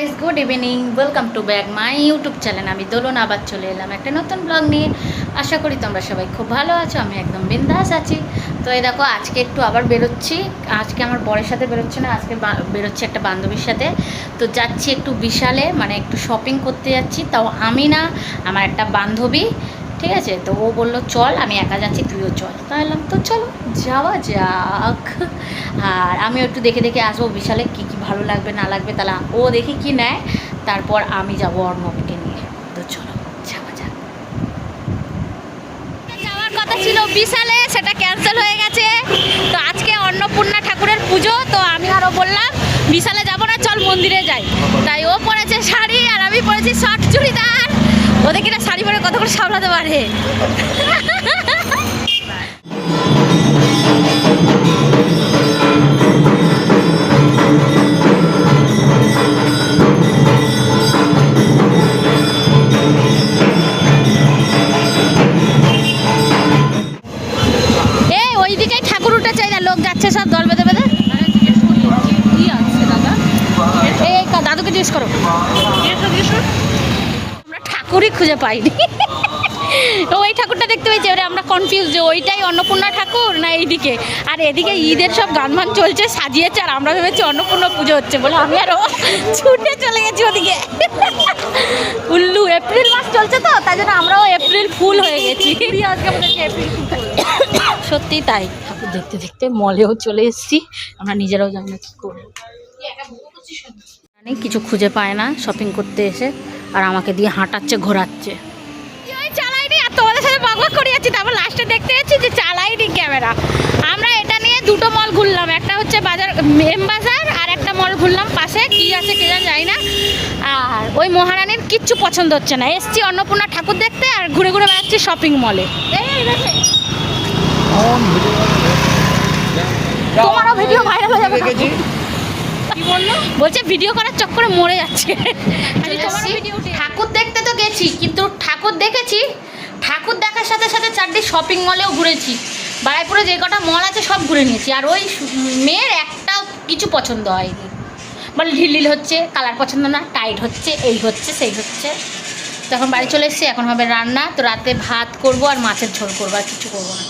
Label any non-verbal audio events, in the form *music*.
Guys good evening welcome to back my YouTube channel আমি দোলন আবার চলে এলাম একটা নতুন ব্লগ নিয়ে। আশা করি তোমরা সবাই খুব ভালো আছো, আমি একদম বিন্দাস আছি। তো এই দেখো, আজকে একটু আবার বেরোচ্ছি। আজকে আমার বরের সাথে বেরোচ্ছে না, আজকে বেরোচ্ছি একটা বান্ধবীর সাথে। তো যাচ্ছি একটু বিশালে মানে একটু শপিং করতে যাচ্ছি। তাও আমি না, আমার একটা বান্ধবী। ঠিক আছে? তো ও বলল, চল, আমি একা যাচ্ছি, তুইও চল। বললাম, তো চলো, যাওয়া যাক। আর আমি একটু দেখে দেখে আসব, বিশালে কী কী ভালো লাগবে, না লাগবে, তাহলে ও দেখি কি নেয়। তারপর আমি যাব অর্ণবকে নিয়ে। তো চলো, যাওয়া যাক। যাওয়ার কথা ছিল বিশালে, সেটা ক্যান্সেল হয়ে গেছে। তো আজকে অন্নপূর্ণা ঠাকুরের পুজো, তো আমি আরও বললাম, বিশালে যাব না, চল মন্দিরে যাই। তাই ও পরেছে শাড়ি, আর আমি পরেছি শর্ট চুড়িদার। ওদের কিনা শাড়ি পরে কত করে। সামলাতে পারে জিজ্ঞেস করো। ঠাকুরই খুঁজে পাইনি। ওই ঠাকুরটা দেখতে পেয়েছি এবারে আমরা কনফিউজ যে ওইটাই অন্নপূর্ণা ঠাকুর না এইদিকে? আর এদিকে ঈদের সব গান বান চলছে সাজিয়েছে আর আমরা ভেবেছি অন্নপূর্ণা পুজো হচ্ছে বলে আমি আরও ছুটে চলে গেছি ওদিকে। উল্লু এপ্রিল মাস চলছে তো তাই জন্য আমরাও এপ্রিল ফুল হয়ে গেছি। সত্যি তাই। ঠাকুর দেখতে দেখতে মলেও চলে এসেছি আমরা নিজেরাও জানি না কী করব। জানি কিছু খুঁজে পায় না শপিং করতে এসে। আর আমাকে দিয়ে হাঁটাচ্ছে ঘোরাচ্ছে। চালাইনি? আর তোমাদের সাথে বকবক করে যাচ্ছি তারপর লাস্টে দেখতে যাচ্ছি যে চালাইনি ক্যামেরা আমরা এটা নিয়ে দুটো মল ঘুরলাম। একটা হচ্ছে বাজার এম বাজার আর একটা মল ঘুরলাম পাশে। কি আছে কে জানি জানি না। আর ওই মহারানীর কিচ্ছু পছন্দ হচ্ছে না। এসছি অন্নপূর্ণা ঠাকুর দেখতে আর ঘুরে ঘুরে বেড়াচ্ছি শপিং মলে তোমারও ভিডিও ভাইরাল হয়ে যাবে। বলল? বলছে ভিডিও করার চক্করে মরে যাচ্ছে। *laughs* ঠাকুর দেখতে তো গেছি কিন্তু ঠাকুর দেখেছি ঠাকুর দেখার সাথে সাথে চারটি শপিং মলেও ঘুরেছি। বারাইপুরে যে কটা মল আছে সব ঘুরে নিয়েছি আর ওই মেয়ের একটাও কিছু পছন্দ হয়নি। বলে ঢিল ঢিল হচ্ছে কালার পছন্দ না টাইট হচ্ছে এই হচ্ছে সেই হচ্ছে। তো এখন বাড়ি চলে এসেছি এখন হবে রান্না তো রাতে ভাত করব আর মাছের ঝোল করব আর কিছু করব না।